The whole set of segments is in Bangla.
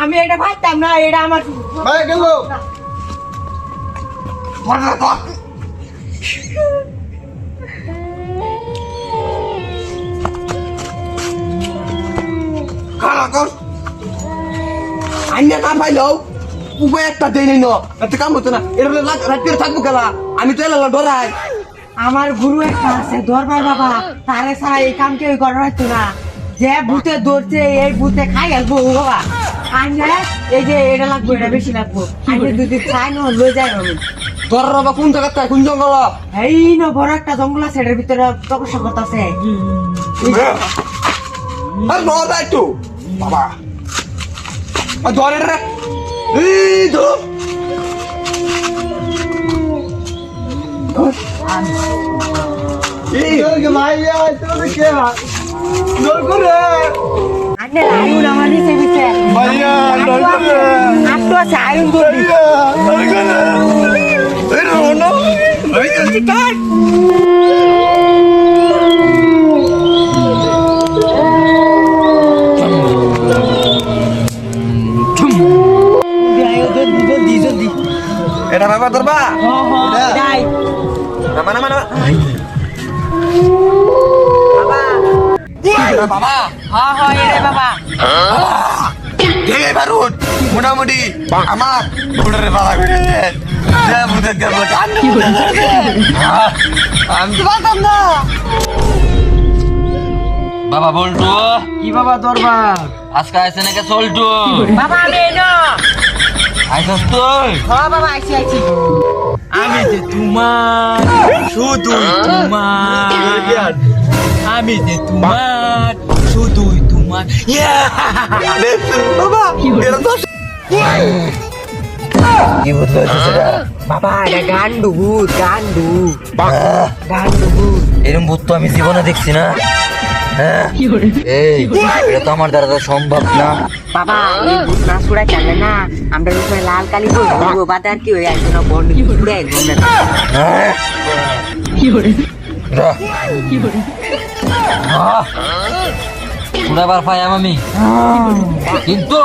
আমি এটা পারতাম না এটা আমার ভাই গেল আইনা না পাইলেও উপায় একটা নাই কাম হতো না। এটা বলে রাত্রে থাকব খেলা আমি তো এলাম ডরাই। আমার গুরু একটা আছে দরবার বাবা। তারে ছাড়া এই কাম কেউ হতো না। যে ভূতে ধরছে এই ভূতে খাই আসব বাবা। আইনে এই যে এটা লাগবো এটা বেশি লাগবো আইনে যদি খাই না লয়ে যায় আমি তোর বাবা কোন জায়গাতে কোন জঙ্গল এই ন বড় একটা জঙ্গল আছে এটার ভিতরে তপস্যা করতেছে আর ন যাই তো বাবা আর ধরে রে এই ধর এই মাইয়া তুমি কে জোর করে আইনে আয়ুন আমার নিচে নিচে মাইয়া জোর করে আটটো আছে আয়ুন করবি জোর করে এই রোনো এই জলদি তাই জলদি জলদি জলদি এটা বাবা ধরবা যাই নামা নামা নামা বাবা বাবা হ্যাঁ হ্যাঁ এরে বাবা বারুদ মোটামুটি আমার করে আমি তো পারতাম না? বাবা বল্টু। কি বাবা দরবার? আজকে আইসে নাকি সল্টু বাবা আমি আইসস তুই? হ্যাঁ বাবা আইছি আইছি। আমি যে তোমার শুধু তোমার। আমি যে তোমার শুধুই তোমার বাবা এটা তো কি বুঝতে সেটা বাবা এটা গান্ডু ভূত গান্ডু। গান্ডু ভূত। এরকম ভূত তো আমি জীবনে দেখছি না। হ্যাঁ? এই এটা তো আমার দ্বারা সম্ভব না। বাবা এই ভূত না ছুড়াই চালে না? আমরা রূপে লাল কালি বলব বাদে কি হয়ে আসবে না বন্ড ছুড়াই একদম না? হ্যাঁ? রাহ। আহ, উড়াবার পাইয়াম আমি কিন্তু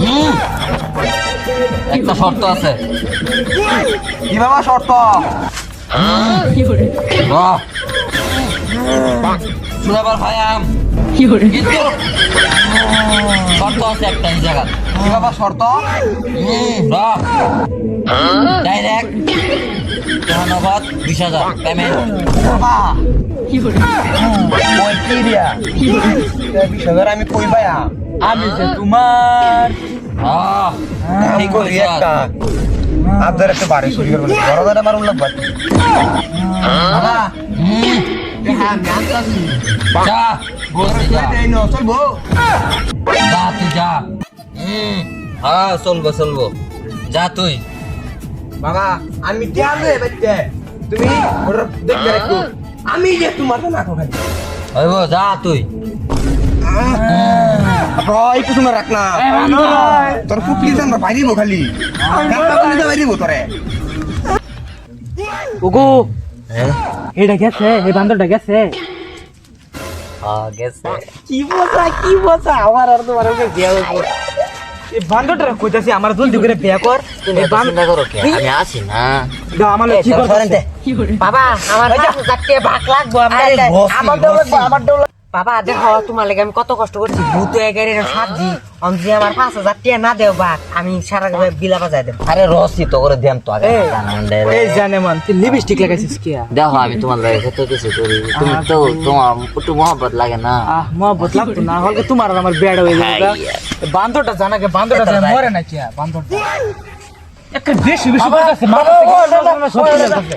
হুম, একটা শর্ত আছে। কি বাবা শর্ত? উড়াবার পাইয়াম কিন্তু শর্ত আছে একটা এই জায়গা কি বাবা শর্ত? ডাইরেক্ট ধন্যবাদ, বিশ হাজার। পেমেন্ট। বিশ হাজার আমি কই পায়া আমি যে তোমার আপনার একটা বাড়ি চুরি করবেন বড় দাদা মারুন হ্যাঁ যা বলছি যা এই ন চলবো যা তুই যা। হ্যাঁ চলবো। যা তুই। বাবা আমি রে বাচ্চা তুমি ওটা দেখতে রাখো। আমি যে তোমার না খালি হইব যা তুই। আপনার একটু রাখ না। তোর ফুটলি জান বাইরিব খালি। বাইরিব তোরে। ওগো হ্যাঁ? এটা গেছে এই বান্দরটা গেছে। হ্যাঁ গেছে। কি বসা কি বসা আমার আর তোমার বিয়া এই বান্দরটা কইতাছি আমার জলদি করে বিয়া কর। এই এত বান করো কে? আমি আছি না। দাও আমার কি করতে বাবা আমার ভাগ লাগবো আমরা। বাবা দেখো তোমার লাগে আমি কত কষ্ট করছি। ভূত এগারে সাজি অঞ্জি আমার পাঁচ হাজার টাকা না দেও বাঘ আমি সারা বিলা বাজাই দেব। আরে রসি তো করে দেন তো আগে। এই, জানে মান তুই লিপস্টিক লাগাইছিস কি? দেখো আমি তোমার লাগে কত কিছু করি। তুমি তো তোমার একটু মহব্বত লাগে না। আহ মহব্বত লাগতো না হলকে তোমার আর আমার বেড়া হয়ে যাবে বান্দরটা জানা কে বান্দরটা জানা মরে না কি বান্দরটা। একটা বেশি বেশি করতেছে মাথা থেকে সত্যি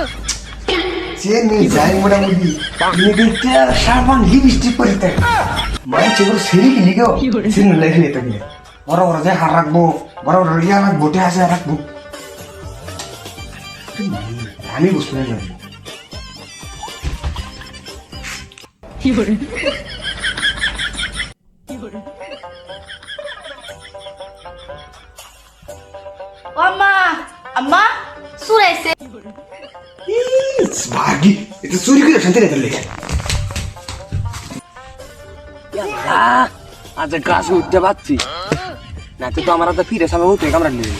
নিয়ে যায় মোটামুটি। নিজেকে সাবান লিপস্টিক করে দেয় মানে যেগুলো সেরি কিনে গেও সে লেগে নিতে গিয়ে বড় বড় যে হার রাখব বড় বড় ইয়া রাখব টেহাসে রাখব। আমি বুঝতে পারি Mama, চুরি করে শান্তি রেখে লেগে আজ গাছ উঠতে পারছি না তো আমার তো ফিরে সামনে উঠে কামড়া নিয়ে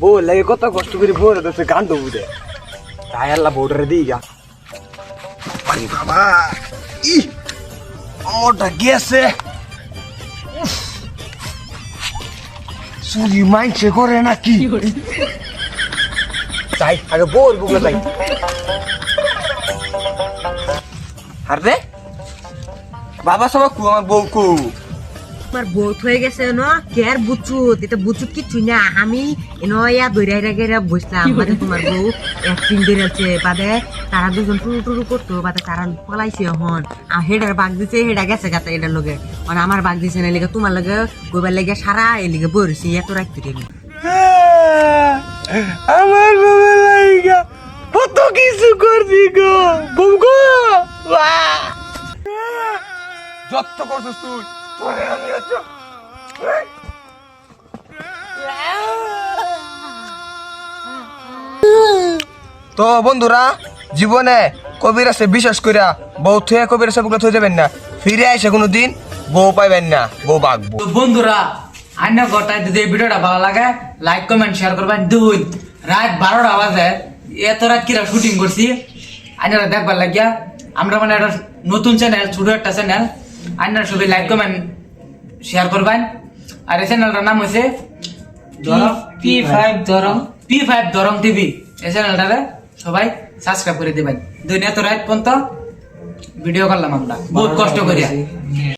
বউ লাগে কত কষ্ট করে বউ তো গান তো বুঝে তাই আল্লাহ বউটারে দিই গা বাবা ই মোটা গেছে চুরি মাইছে করে নাকি? তাই আরে বউর বুকলে তাই আর রে বাবা সবাই কু আমার বউ কু। তোমার বহুত হয়ে গেছে ন? কেয়ার বুচুত? এটা বুচুত কিচ্ছু না আমি এনো ইয়া দৈরা গেরা বসলাম বাদে তোমার বউ অ্যাক্টিং করে বাদে তারা দুজন টুরু টুরু করতো বাদে তারা পলাইছে হন আর হেডার বাগ দিছে হেডা গেছে গাতা এটার লগে। মানে আমার বাগ দিছে না লেগে তোমার লগে গোবার লেগে সারা এ লিগে বরছি এত রাখতে রে আমার বাবা লাইগা কত কিছু করছি গো বউ গো যত করছিস তুই। তো বন্ধুরা, জীবনে কবির আছে বিশ্বাস করিয়া বউ থুয়ে কবির আছে বুকলে থয়ে যাবেন না। ফিরে আইসে কোনো দিন বউ পাইবেন না, বউ বাগবো। বন্ধুরা আন্য গোটায় যদি এই ভিডিওটা ভালো লাগে লাইক কমেন্ট শেয়ার করবেন। দুই, রাত বারোটা বাজে, এত রাত কিরা শুটিং করছি? আইনারা দেখবার লাগিয়া, আমরা মানে একটা নতুন চ্যানেল ছোট একটা চ্যানেল আইনারা সবাই লাইক কমেন্ট শেয়ার করবেন। আর এই চ্যানেলটার নাম হচ্ছে P five Darrang P five Darrang TV এই চ্যানেলটারে সবাই সাবস্ক্রাইব করে দেবেন। দুনিয়া তো রাত পর্যন্ত ভিডিও করলাম আমরা। বহুত কষ্ট করিয়া।